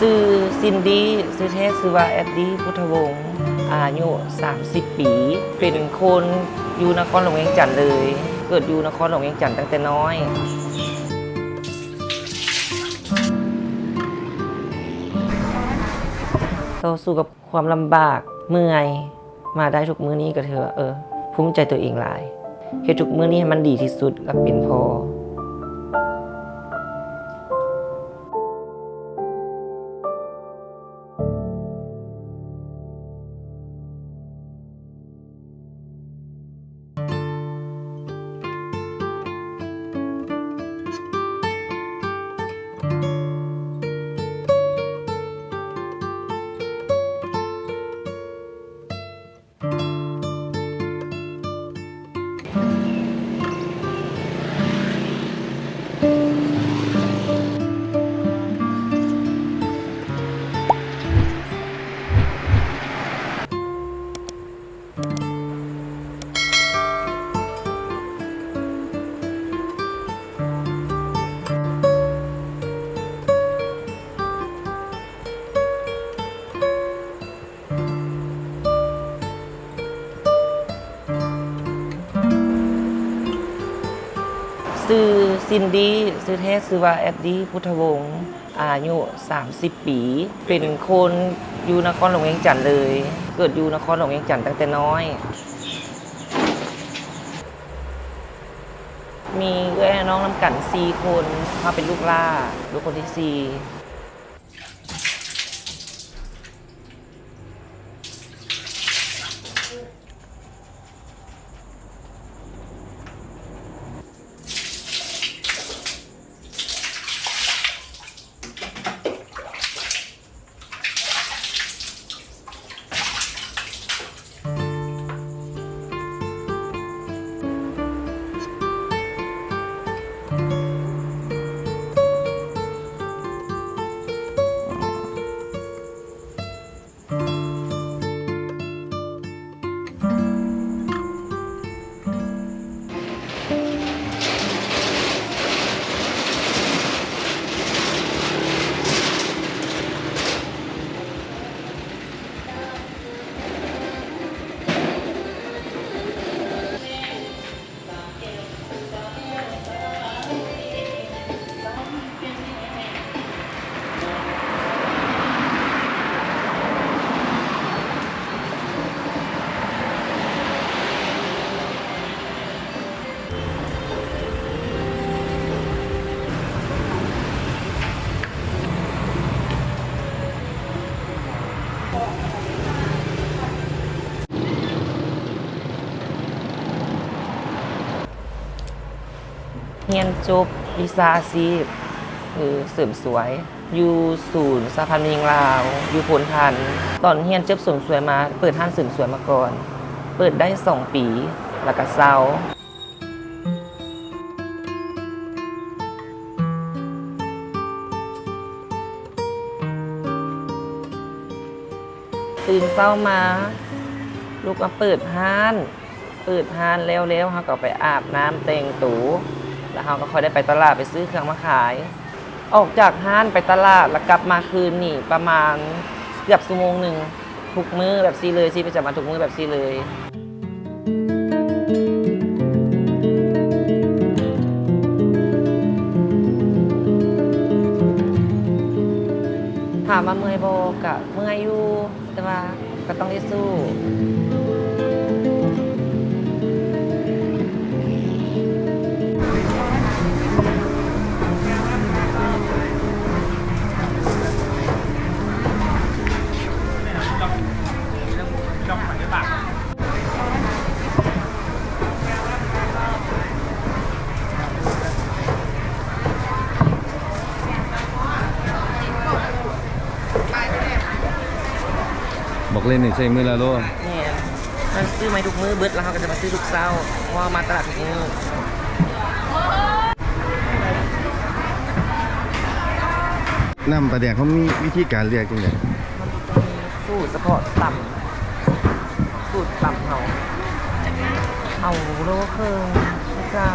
ซื้อซินดี้ซื้อเทสซื้อว่าแอดดี้พุทธวงศ์อายุ30 ปี เป็นคนอยู่นครหลวงเวียงจันทน์เลย เกิดอยู่นครหลวงเวียงจันทน์ตั้งแต่น้อยต่อสู้กับความลำบากเมื่อยมาได้ทุกมื้อนี้ก็เถอะเออภูมิใจตัวเองหลายเฮ็ดทุกมื้อนี้ให้มันดีที่สุดและเป็นพอ ซินดี้ซื้อเทสซื้อว่าแอดดี้พุทธวงศ์อายุ 30 ปี เป็นคนอยู่นครหลวงเวียงจันทน์เลย เกิดอยู่นครหลวงเวียงจันทน์ตั้งแต่น้อย มีเอ้น้องน้ำกันสีคนเขาเป็นลูกล่า ลูกคนที่สี่ เฮียนจบวิชาอาชีพคือเสริมสวยอยู่ศูนย์สาพันธ์มิงลาวอยู่พลทัน ตอนเฮียนจบเสริมสวยมา เปิดห้านเสริมสวยมาก่อน เปิดได้สองปีแล้วก็เศร้าตื่นเศร้ามา ลูกมาเปิดห้าน เปิดห้านแล้วแล้วเขาก็ไปอาบน้ำแต่งตู แล้วเขาก็ค่อยได้ไปตลาดไปซื้อเครื่องมาขาย ออกจากห้านไปตลาดแล้วกลับมาคืนนี่ประมาณเกือบชั่วโมงหนึ่งทุกมือแบบซีเลยซีประจำมาทุกมือแบบซีเลยถามมาเมื่อยโบกะเมื่อยอยู่แต่ว่าก็ต้องได้สู้ บอกเล่นนี่ใช่มือละโลเนี่ยมันซื้อไม่ทุกมือเบิดแล้วเขาก็จะมาซื้อทุกเช้าเพราะว่ามาตลาดทุกมือน้ำปลาแดกเขามีวิธีการเรียกจังไงมันจะมีสูตรเฉพาะต่ำสูตรต่ำเขาเอาโลเครื่องพระเจ้า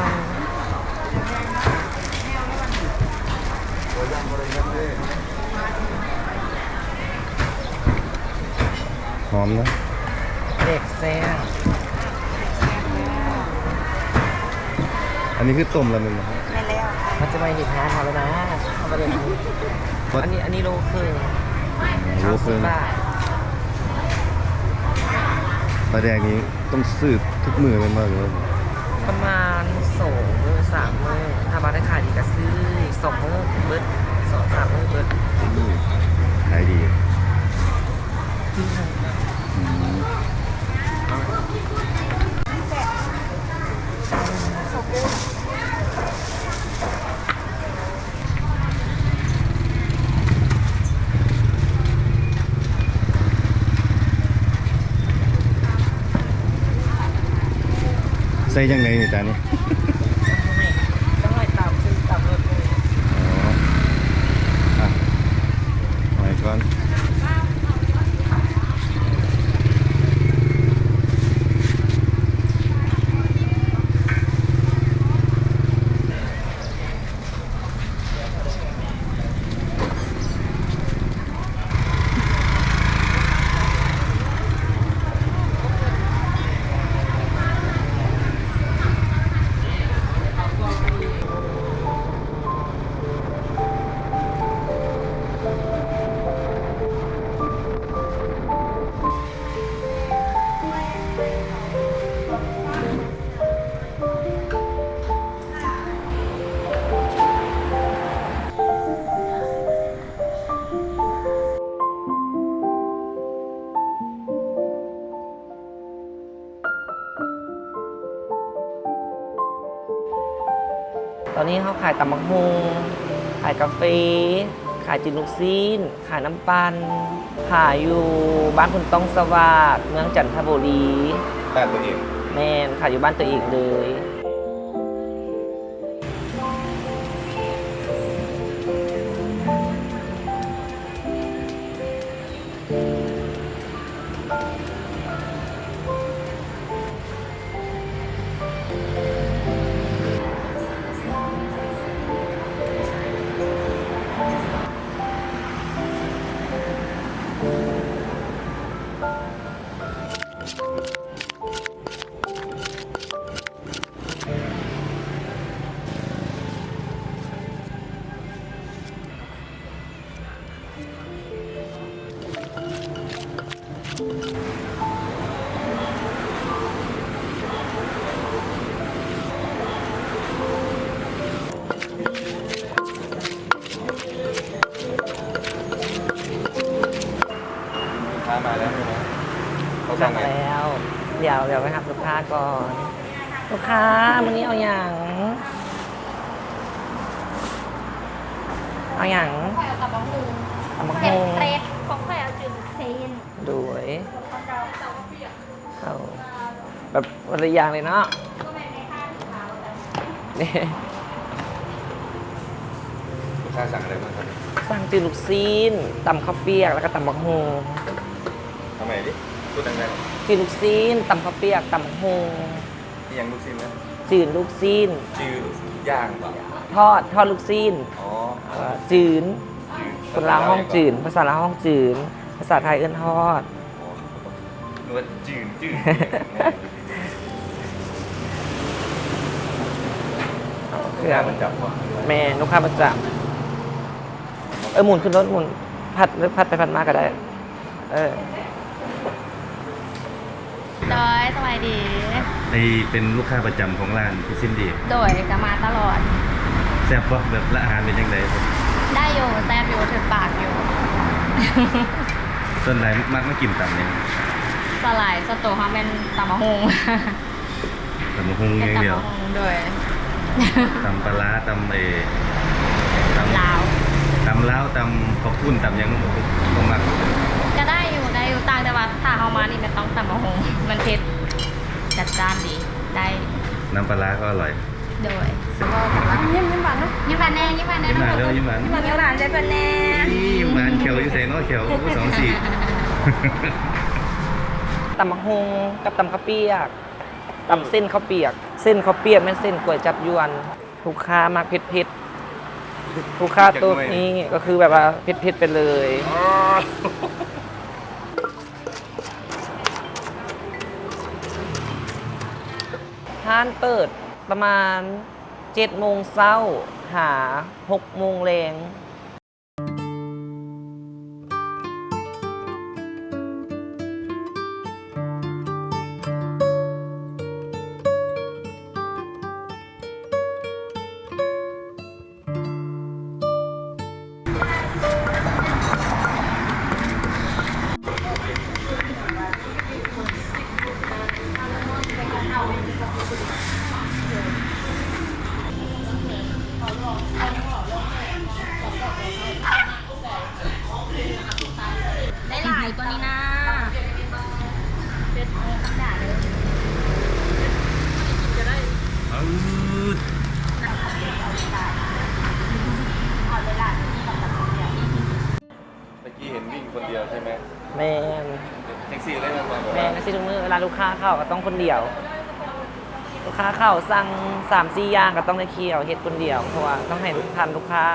หอมนะเด็กแซ่บอันนี้คือต้มแล้วมันนะครับไม่แล้วมันจะมาเห็นงานเขาแล้วนะเอาประเด็นนี้อันนี้อันนี้โลครึ่งโลครึ่ง90บาทปลาแดงนี้ต้องซื้อทุกมือเป็นบ้างหรือว่าประมาณสองมือสามมือถ้ามาได้ขายดีก็ซื้อสองมือเบิดสองสามมือเบิดอืมขายดี อืมใส่ยัง ตอนนี้เขาขายตำบักฮงขายกาแฟขายจินลูกซีน ขายน้ำปันขายอยู่บ้านคุณต้องสวัสดเมืองจันทบุรีบ้านตัวเอง แมนขายอยู่บ้านตัวเองเลย ลูกค้าวันนี้เอาอย่าง เอาอย่างข่อยเอากระป๋องหนึ่งตำบักฮเผ็ดงเฟรชของข่อยเอาจืดเซนด้วยเอาแบบวันละอย่างเลยเนาะนี่ลูกค้าสั่งอะไรบ้างครับสั่งจืดลูกซีนตำข้าวเปียกแล้วก็ตำบักฮงทำไมดิพูดดังจืดลูกซีนตำข้าวเปียกตำบักฮงๆ นี่ยังลูกชิ้นนะจืดลูกซีนจืดย่างเปล่าทอดทอดลูกซีนอ๋อเอ่อจืนจืดคนลาวห้องจืน ภาษาลาวห้องจืน ภาษาไทยเอื้นทอด อ๋อนึกว่าจืดจืดเครื่อง มันจับว่ะแม่ลูกค้าประจำเออหมุนขึ้นรถหมุนพัดหรือพัดไปพัดมาก็ได้ เออ โดยสบายดีไอเป็นลูกค้าประจำของร้านพี่ซินดีโดยก็มาตลอด แซ่บปะแบบละอาหารเป็นยังไงได้อยู่แซ่บอยู่ถึงปากอยู่ ส่วนไหนมักมากินต่ำเนี่ยสลายสตูเขาเป็นตำมะฮงแต่มันคงเป็นอย่างตำเดียวมะฮงโดยตำปลาร้าตำเอตำลาวตำล้าวตำข้าวปุ้นตำหยังต้องมัก ก็ได้อยู่ได้อยู่ต่างแต่ว่า ถ้าเอามานี่มันต้องตำมะฮงมันเผ็ดจัดจ้านดีได้น้ำปลาร้าก็อร่อยโดยยิ้มยิ้มหวานเนาะยิ้มหวานแน่ยิ้มหวานแน่ยิ้มหวานเด้อยิ้มหวานยิ้มหวานยิ้มหวานใจเป็นแน่ยิ้มหวานเขียวอยู่ใส่เนอเขียวสองสี่ตำบักฮงกับตำข้าวเปียกตำเส้นข้าวเปียก เส้นข้าวเปียกไม่นเส้นก๋วยจับยวนลูกค้ามากเผ็ดเผ็ดๆลูกค้าตัวนี้ก็คือแบบว่าเผ็ดเผ็ดๆไปเลย ห้านเปิดประมาณเจ็ดโมงเช้าหาหกโมงแรง ได้หลายตัวนี้นะเป็นตั้งด่าเลยเมื่อกี้เห็นวิ่งคนเดียวใช่ไหมแมนแท็กซี่ได้มาบอกแมว่านก็สิทุกมือเวลาลูกค้าเข้าก็ต้องคนเดียวลู กค้าเข้าสั่งสามสี่อย่างก็ต้องได้เคี่ยวเฮ็ดคนเดียวเพราะว่าต้องให้ลูกทันลูกค้า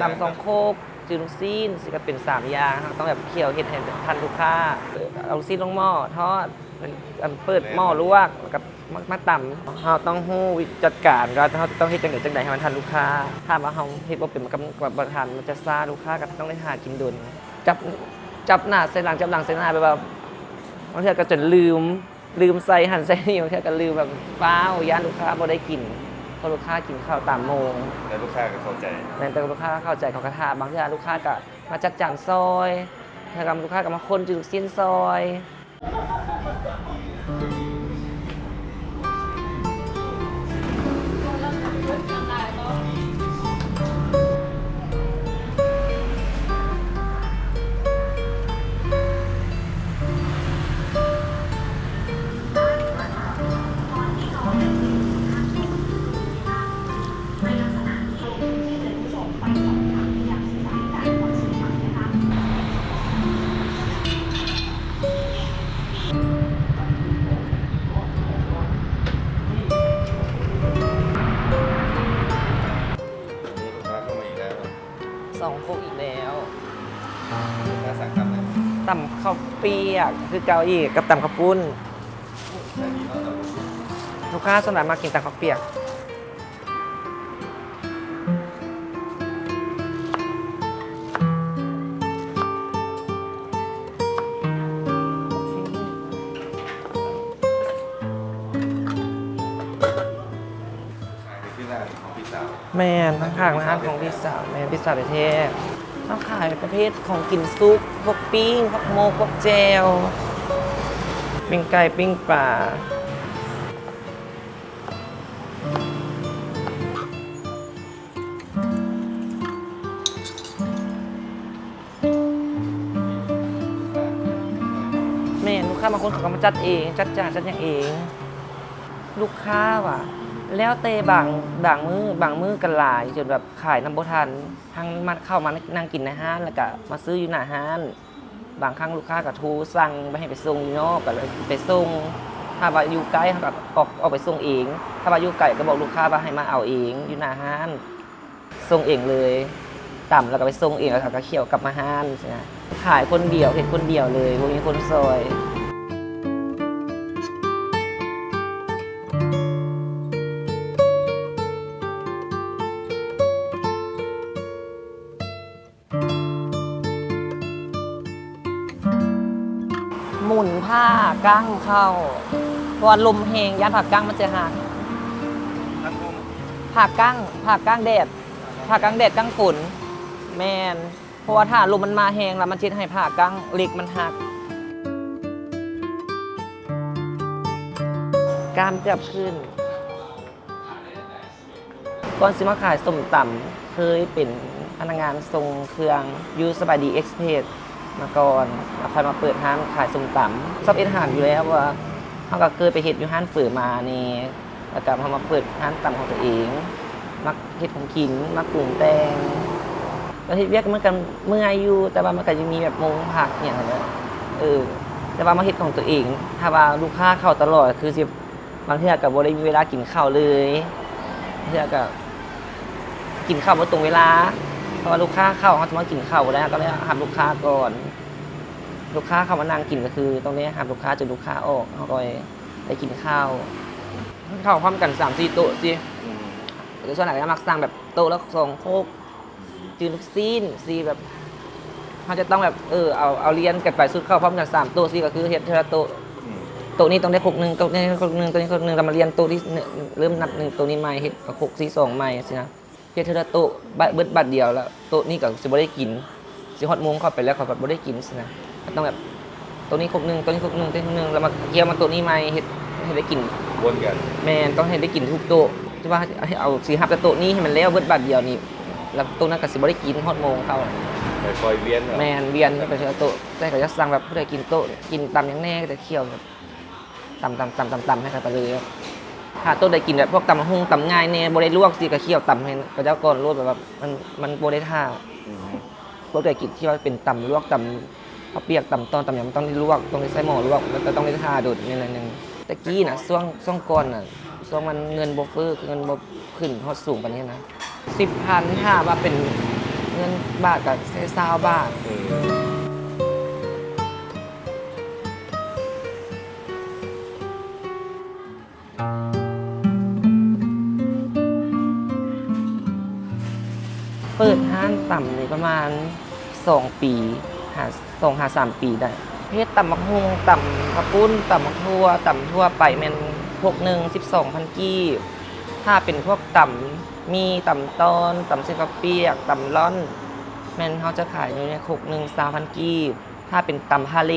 ตำสองโคกจืดลูกซีนสิก็เป็นสามอย่างครับต้องแบบเคี่ยวเฮ็ดให้ทันลูกค้าเอาลูกซีนลงหม้อทอดอันเปิดหม้อลวกแล้วกับมามาตำเราต้องฮู้จัดการว่าเราต้องเฮ็ดจังไดจังไดให้มันทันลูกค้า ถ้าว่าเราเฮ็ดบ่เป็นมันก็บ่ทันมันจะซ่าลูกค้าก็ต้องได้หากินดุลจับจับหน้าใส่หลังจับหลังใส่หน้าไปแบบบางทีก็จนลืม ลืมใส่หันใส่นี่บางทีก็ลืมแบบเป้าย่านลูกค้าบ่ได้กินเพราะลูกค้ากินข้าวตามโมงแต่ลูกค้าก็เข้าใจแต่ลูกค้าเข้าใจเขากระทาบางทีลูกค้าก็มาจัดจานซอยถ้ากับลูกค้าก็มาคนจุดสิ้นซอย ยกคือเกาอีกกับต่ำข้าวปุ้นใช่ดีเนาะแต่ลูกค้าส่วนใหญ่มากินต่ำข้าวเปียก ขายไปที่ร้านของพี่สาว แมนทั้งข้างร้านของพี่สาวแมนพี่สาวประเทศ ต้องขายประเภทของกินซุป พวกปิ้ง พวกโมกพวกเจลปิ้งไก่ปิ้งปลาแม่ลูกค้าบางคนเขาก็มาจัดเอง จัดจานจัดอย่างเอง ลูกค้าว่ะ แล้วเตบางบางมือบางมือกันหลายจนแบบขายน้ำบทันทั้งมาเข้ามานั่งกินในห้างแล้วก็มาซื้ออยู่หน้าห้างบางครั้งลูกค้าก็ทรสั่งไปให้ไปส่งอยู่นอกก็เลยไปส่งถ้าว่าอยู่ไกลเขาก็ออกออกไปส่งเอง ถ้าว่าอยู่ไกลก็บอกลูกค้าว่าให้มาเอาเองอยู่หน้าห้างส่งเองเลยต่ำแล้วก็ไปส่งเองแล้วก็เขี่ยวกลับมาห้างใช่ไหมขายคนเดียวเห็นคนเดียวเลยมีคนซอย กั้งเข้า เพราะว่าลมแหงยันผักกั้งมันจะหักผักกั้งผักกั้งแดดผักกั้งแดดกั้งฝนแมนเพราะว่าถ้าลมมันมาแหงแล้วมันจิตให้ผักกั้งเหล็กมันหัก กล้ามเกือบขึ้นก่อนสิมาขายสมต่ำเคยเป็นพนักงานส่งเครื่องยูสบายดีเอ็กซ์เพรส มาก่อนแล้วค่อยมาเปิดร้านขายส้มตำชอบเอ็ดอาหารอยู่แล้วว่าเขาก็เคยไปเฮ็ดอยู่ห้านฝือมานี่แล้วก็เขามาเปิดร้านตำของตัวเอง มักเฮ็ดของกินมักปรุงแต่งแล้วเฮ็ดเวียกมันกันเมื่อยอยู่แต่ว่ามันก็จะมีแบบมงผักอย่างนั้นเออแต่ว่ามาเฮ็ดของตัวเอง ถ้าว่าลูกค้าเข้าตลอดคือสิบางเทื่อก็บ่ได้มีเวลากินข้าวเลยเทื่อก็กินข้าวมาตรงเวลา ราะว่าลูกค้าเข้าเขาจะมากินข้าวแล้วก็เลยหับลูกค้าก่อน ลูกค้าเข้ามานั่งกินก็คือ ตรงนี้หับลูกค้าจนลูกค้าออกเขาก็ได้กินข้าวเข้าพร้อมกัน3ามสี่โต๊ะสิหรือส่วนไหนก็มักสั่งแบบโต๊ะละสองโคกจืดลูกซีนสีแบบเขาจะต้องแบบเออเอาเอาเรียนกันไปสุดเข้าพร้อมกันสามโต๊ะสิก็คือเฮ็ดเทอละโต๊ะโต๊ะนี้ต้องได้หกหนึ่งโต๊ะนี้หกหนึ่งโต๊ะนี้หกหนึ่งเรามาเรียนโต๊ะที่เริ่มนับหนึ่งโต๊ะนี้ใหม่เฮ็ดหกสี่สองใหม่สินะ ฮ็ดเทอละโต๊ะบัดเบิดบัตรเดียวแล้วโต๊ะนี้ก็สิบ่ได้กินสิฮอดโมงเข้าไปแล้วเขาก็บ่ได้กินสินะก็ต้องแบบโต๊ะนี้หกหนึ่งโต๊ะนี้หกหนึ่งโต๊ะนี้หกหนึ่งแล้วมาเกี่ยวมาโต๊ะนี้ใหม่เฮ็ดให้ได้กินวนกันแม่นต้องให้ได้กินทุกโต๊ะที่ว่าให้เอาสิฮับแต่โต๊ะนี้ให้มันแล้วเบิดบัตรเดียวนี่แล้วโต๊ะนั้นก็สิบ่ได้กินฮอดโมงเข้าคอยเวียนเหรอแมนเวียนไปเจอโต๊ะแต่เขาจะสั่งแบบผู้ใดกินโต๊ะกินตำอยังแน่ก็จะเคี่ยวแบบตำตำตำตำตำให้กันไปเลยครับ ถ้าต๊ะใดกินแบบพวกตำหุ่งตำง่ายเนี่ยบริลวกสิก็เคี่ยวตำให้พระเจ้าก่อนรวดแบบว่ามันมันบริท่าอืมพวกใดกินที่ว่าเป็นตำลวกตำข้าเปียกตำตอนตำยำต้องได้ลวกต้องได้ใส่หม้อลวกแล้วก็ต้องได้ท่าโดดในนั้นหนึงตะกี้นะช่วงช่วงก่อนน่ะช่วงมันเงินโบเฟอร์เงินโบขึ้นฮอดสูงปานนี้นะสิบพันถ้าว่าเป็นเงินบาทกับเซซาวบาท เปิดห้างต่ำนี่ประมาณ2ปีหาสองหาสามปีได้เพศต่ำมักฮุงต่ำกระปุ้นต่ำมักทั่วต่ำทั่วไปแมนพวกหนึ่งสิบสองพันกีบถ้าเป็นพวกต่ำมีต่ำตอนต่ำเส้นกระเปียกต่ำล่อน แม่นเขาจะขายอยู่ในคกหนึ่งสามพันกีบถ้าเป็นต่ำทะเล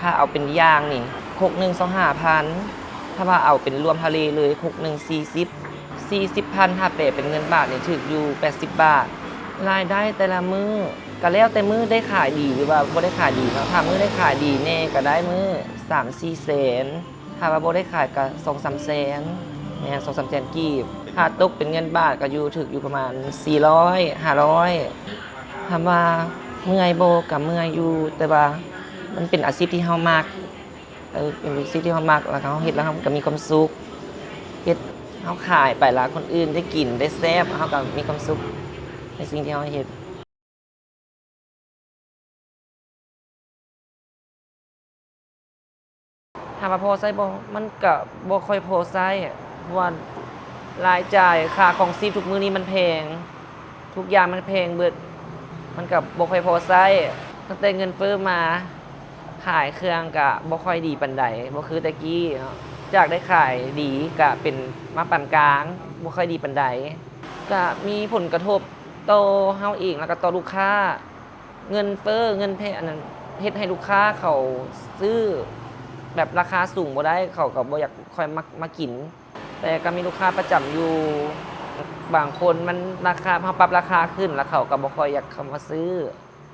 ถ้าเอาเป็นย่างนี่คกหนึ่งสองห้าพันถ้าว่าเอาเป็นรวมทะเลเลยคกหนึ่งสี่สิบสี่สิบพันถ้าเปรเป็นเงินบาทเนี่ยถึกอยู่แปดสิบบาท รายได้แต่ละมือก็แล้วแต่มือได้ขายดีหรือว่าบ่ได้ขายดีเนาะถ้ามื้อได้ขายดีแน่ก็ได้มือสามสี่แสนถ้าว่าบ่ได้ขายก็สองสามแสนแม่สองสามแสนกีบถ้าตกเป็นเงินบาทก็อยู่ถึกอยู่ประมาณ 400 500ถามว่าเมื่อยโบกับเมื่อยอยู่ แต่ว่ามันเป็นอาชีพที่เฮามักเออเป็นอาชีพที่เฮามักแล้วเฮาเฮ็ดแล้วเฮาก็มีความสุขเฮ็ดเฮาขายไปแล้วคนอื่นได้กินได้แซ่บเฮาก็มีความสุข ในสิ่งที่เราเห็นถามว่าพอไซบ่มันก็บ่ค่อยพอไซว่ารายจ่ายค่าของซีทุกมื้อนี้มันแพง ทุกอย่างมันแพงเบิด มันก็บ่ค่อยพอไซตั้งแต่เงินเฟ้อมา ขายเครื่องก็บ่ค่อยดีปานใดบ่คือต่กี้เนาะจากได้ขายดีก็เป็นมาปานกลางบ่ค่อยดีปานใดก็มีผลกระทบ โตเฮาเองแล้วก็ต่อลูกค้า เงินเฟ้อเงินแพงอันนั้นเฮ็ดให้ลูกค้าเขาซื้อแบบราคาสูงบ่ได้เขาก็บ่อยากคอยมามากิน แต่ก็มีลูกค้าประจำอยู่บางคนมันราคาเฮาปรับราคาขึ้นแล้วเขาก็บ่ค่อยอยากเข้ามาซื้อ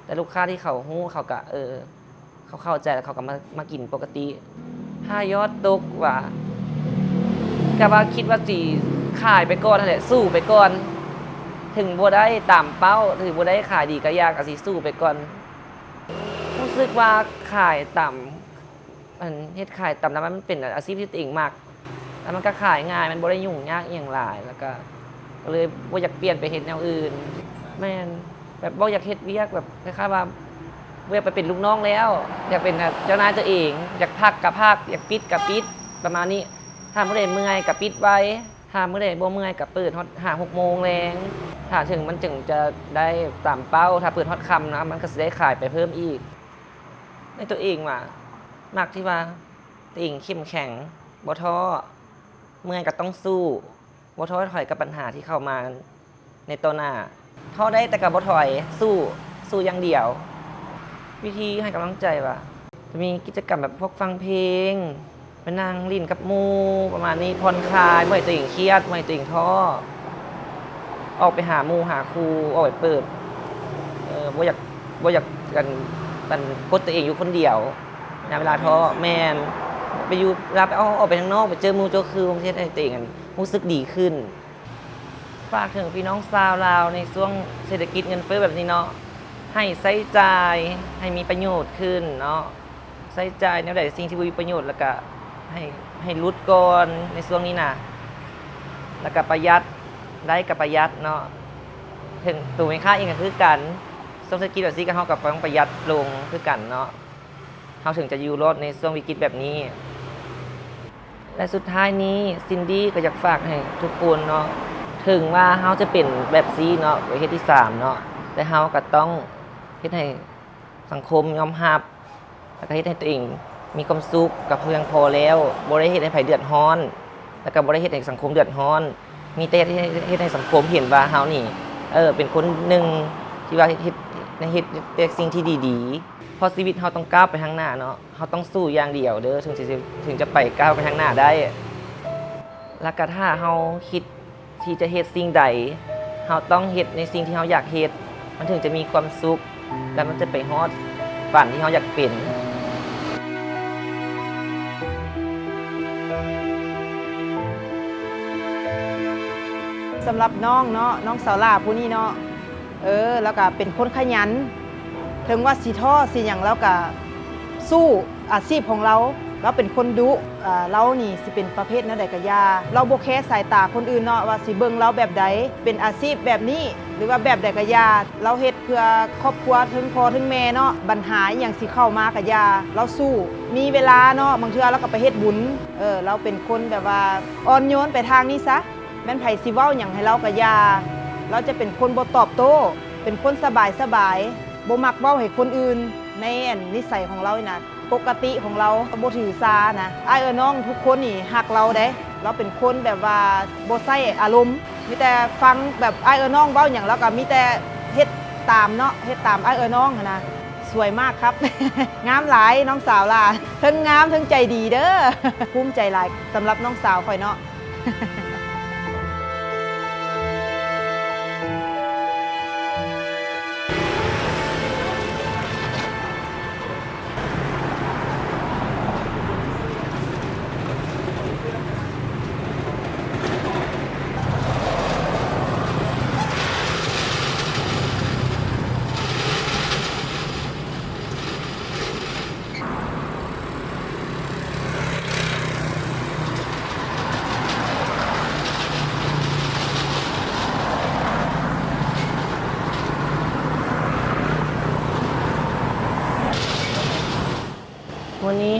แต่ลูกค้าที่เขาฮู้เขาก็เออ เขาเข้าใจแล้วเขาก็มามากินปกติถ้ายอดตกว่าก็ว่าคิดว่าสิขายไปก่อนนั่นแหละสู้ไปก่อน ถึงบ่ได้ตามเป้า ถึงบ่ได้ขายดีก็ยากอาสิสู้ไปก่อนรู้สึกว่าขายต่ำอันเฮ็ดขายต่ำแล้วมันเป็นอาชีพที่ตัวเองมาก แล้วมันก็ขายง่ายมันบ่ได้ยุ่งยากอย่างหลาย แล้วก็เลยบ่อยากเปลี่ยนไปเฮ็ดแนวอื่นแม่นแบบบ่อยากเฮ็ดเวียกแบบคล้ายๆว่าบ่อยกไปเป็นลูกน้องแล้ว อยากเป็นเจ้านายตัวเอง อยากพักกับพักอยากปิดกับปิดประมาณนี้ถ้าเมื่อใดเมื่อยกับปิดไว้ ถ้าเมื่อใดบ่เมื่อยกับเปิดฮอตหาหกโมงแรงถ้าถึงมันจึงจะได้ตามเป้า ถ้าเปิดฮอตคำนะมันก็จะได้ขายไปเพิ่มอีก ในตัวเองว่ะมากที่ว่าตัวเองเข้มแข็งบ่ท้อเมื่อยก็ต้องสู้บ่ท้อถอยกับปัญหาที่เข้ามาในตัวหน้าท้อได้แต่กับบ่ถอยสู้สู้อย่างเดียว วิธีให้กำลังใจว่ะจะมีกิจกรรมแบบพวกฟังเพลง ไปนั่งลิ้นกับมูประมาณนี้ผ่อนคลายไม่ให้ตัวเองเครียดไม่ให้ตัวเองท้อออกไปหามูหาครูออกไปเปิดเออบ่อยากบ่อยากกันกันกดตัวเองอยู่คนเดียวในเวลาท้อแมนไปอยู่รับไปเอาออกไปข้างนอกไปเจอมูเจอคือประเทศให้ตัวเองกันรู้สึกดีขึ้นฝากถึงพี่น้องชาวลาวในช่วงเศรษฐกิจเงินเฟ้อแบบนี้เนาะให้ใช้จ่ายให้มีประโยชน์ขึ้นเนาะใช้จ่ายแนวใดสิ่งที่มีประโยชน์แล้วก็ ให้ให้รุดก่อนในช่วงนี้นะแล้วก็ประหยัดได้กับประหยัดเนาะถึงตัวไม่ค่าเองก็คือกันต้องสกิลแบบซีกับเขากับต้องประหยัดลงคือกันเนาะเขาถึงจะอยู่รอดในช่วงวิกฤตแบบนี้ และสุดท้ายนี้ซินดี้ก็อยากฝากให้ทุกคนเนาะถึงว่าเฮาจะเป็นแบบซีเนาะประเทศที่สามเนาะแต่เฮาก็ต้องเฮ็ดให้สังคมยอมรับแล้วก็เฮ็ดให้ตัวเอง มีความสุขกับเพียงพอแล้วบ่ได้เฮ็ดให้ไผเดือดร้อน แล้วก็บ่ได้เฮ็ดให้สังคมเดือดร้อน มีแต่เฮ็ดให้เฮ็ดให้สังคมเห็นว่าเฮานี่เออเป็นคนหนึ่งที่ว่าเฮ็ดเฮ็ดเฮ็ดเฮ็ดสิ่งที่ดีๆเพราะชีวิตเฮาต้องก้าวไปข้างหน้าเนาะเฮาต้องสู้อย่างเดียวเด้อถึงจะถึงจะไปก้าวไปข้างหน้าได้ แล้วก็ถ้าเฮาคิดที่จะเฮ็ดสิ่งใดเฮาต้องเฮ็ดในสิ่งที่เฮาอยากเฮ็ดมันถึงจะมีความสุข และมันจะไปฮอดฝันที่เฮาอยากเป็นำหรับน้องเนาะน้องสาวลาผู้นี้เนาะเออแล้วก็เป็นคนขยัน ถึงว่าสีท่อสีอย่างแล้วก็สู้อาชีพของเราเราเป็นคนดุอ่าเรานี่สิเป็นประเภทนั่นใดกะยา เราโบแค่สายตาคนอื่นเนาะว่าสิเบิงเราแบบใดเป็นอาชีพแบบนี้หรือว่าแบบใดกะยา เราเฮ็ดเพื่อครอบครัวถึงพ่อถึงแม่เนาะปัญหาอย่างสิเข้ามากะยา เราสู้มีเวลาเนาะบางเทื่อเราก็ไปเฮ็ดบุญเออเราเป็นคนแบบว่าอ่อนโยนไปทางนี้ซะ แม่นไผสิเว้าหยังให้เราก็อยา เราจะเป็นคนบ่ตอบโต้ เป็นคนสบายสบายบ่มักเว้าให้คนอื่น ในอันนิสัยของเรานี่นะปกติของเราบ่ถือสานะอ้ายเออน้องทุกคนนี่ฮักเราเด้ เราเป็นคนแบบว่าบ่ใส่อารมณ์มีแต่ฟังแบบอ้ายเออน้องเว้าหยังแล้วก็มีแต่เฮ็ดตามเนาะเฮ็ดตามอ้ายเออน้องนนะสวยมากครับ งามหลายน้องสาวล่ะทั้งงามทั้งใจดีเด้อภูมิใจหลายสำหรับน้องสาวข่อยเนาะ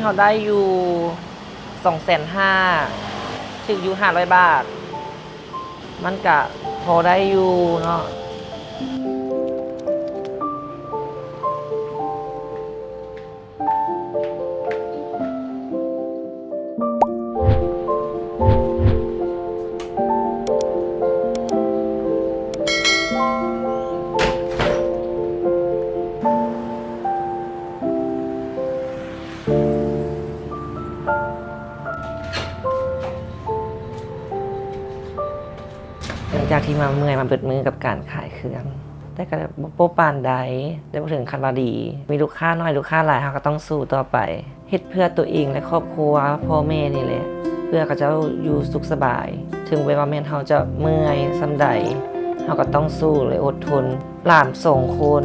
เขาได้อยู่สองแสนห้าถึงอยู่ห้าร้อยบาท มันกะพอได้อยู่เนาะากที่มาเปิดมือกับการขายเครื่อง แต่ก็บโปปานใดได้บ่ถึงคันว่าดี มีลูกค้าน้อยลูกค้าหลายเราก็ต้องสู้ต่อไปเฮ็ดเพื่อตัวเองและครอบครัวพ่อแม่นี่แหละเพื่อเขาจะอยู่สุขสบาย ถึงเวลาแม่เฮาจะเมื่อยซำใดเฮาก็ต้องสู้เลยอดทน หลานส่งคน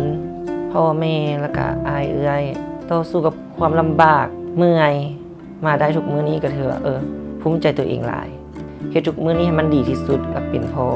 พ่อแม่แล้วก็อายเอื้อยต่อสู้กับความลำบากเมื่อยมาได้ทุกมื้อนี้ก็ถือว่าเออภูมิใจตัวเองหลายเฮ็ดทุกมื้อนี้ให้มันดีที่สุดกับเป็นพอ